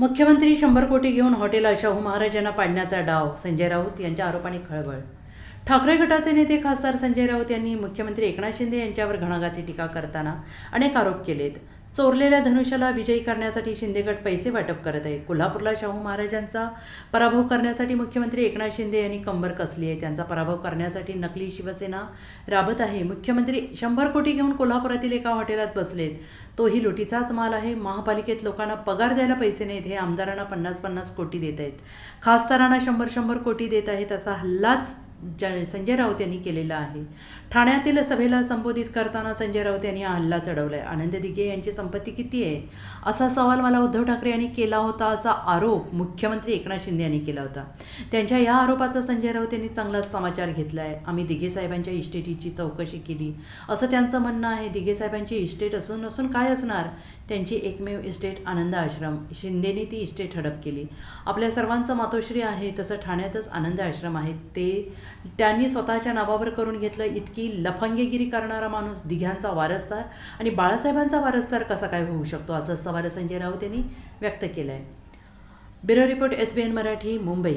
मुख्यमंत्री शंभर कोटी घेऊन हॉटेल अशाहू महाराजांना पाडण्याचा डाव संजय राऊत यांच्या आरोपाने खळबळ. ठाकरे गटाचे नेते खासदार संजय राऊत यांनी मुख्यमंत्री एकनाथ शिंदे यांच्यावर घणाघाती टीका करताना अनेक आरोप केलेत. चोरलेल्या धनुष्याला विजयी करण्यासाठी शिंदेगट पैसे वाटप करत आहे. कोल्हापूरला शाहू महाराजांचा पराभव करण्यासाठी मुख्यमंत्री एकनाथ शिंदे यांनी कंबर कसली आहे? त्यांचा पराभव करण्यासाठी नकली शिवसेना राबत आहे. मुख्यमंत्री शंभर कोटी घेऊन कोल्हापुरातील एका हॉटेलात बसलेत. तोही लुटीचाच माल आहे. महापालिकेत लोकांना पगार द्यायला पैसे नाहीत हे आमदारांना पन्नास पन्नास कोटी देत आहेत. खासदारांना शंभर शंभर कोटी देत आहेत असा हल्लाच संजय राऊत यांनी केलेला आहे. ठाण्यातील सभेला संबोधित करताना संजय राऊत यांनी हा हल्ला चढवलाय. आनंद दिघे यांची संपत्ती किती आहे? असा सवाल मला उद्धव ठाकरे यांनी केला होता असा आरोप मुख्यमंत्री एकनाथ शिंदे यांनी केला होता. त्यांच्या या आरोपाचा संजय राऊत यांनी चांगलाच समाचार घेतला आहे आम्ही दिघे साहेबांच्या इस्टेटीची चौकशी केली. असं त्यांचं म्हणणं आहे. दिघे साहेबांची इस्टेट असून नसून काय असणार? त्यांची एकमेव इस्टेट आनंद आश्रम. शिंदेने ती इस्टेट हडप केली. आपल्या सर्वांचं मातोश्री आहे तसं ठाण्यातच आनंद आश्रम आहे. ते त्यांनी स्वतःच्या नावावर करून घेतलं इतकी लफंगेगिरी करणारा माणूस दिघ्यांचा वारसदार आणि बाळासाहेबांचा वारसदार कसा काय होऊ शकतो असं सवाल संजय राऊत यांनी व्यक्त केलं आहे bureau report S B N Marathi Mumbai.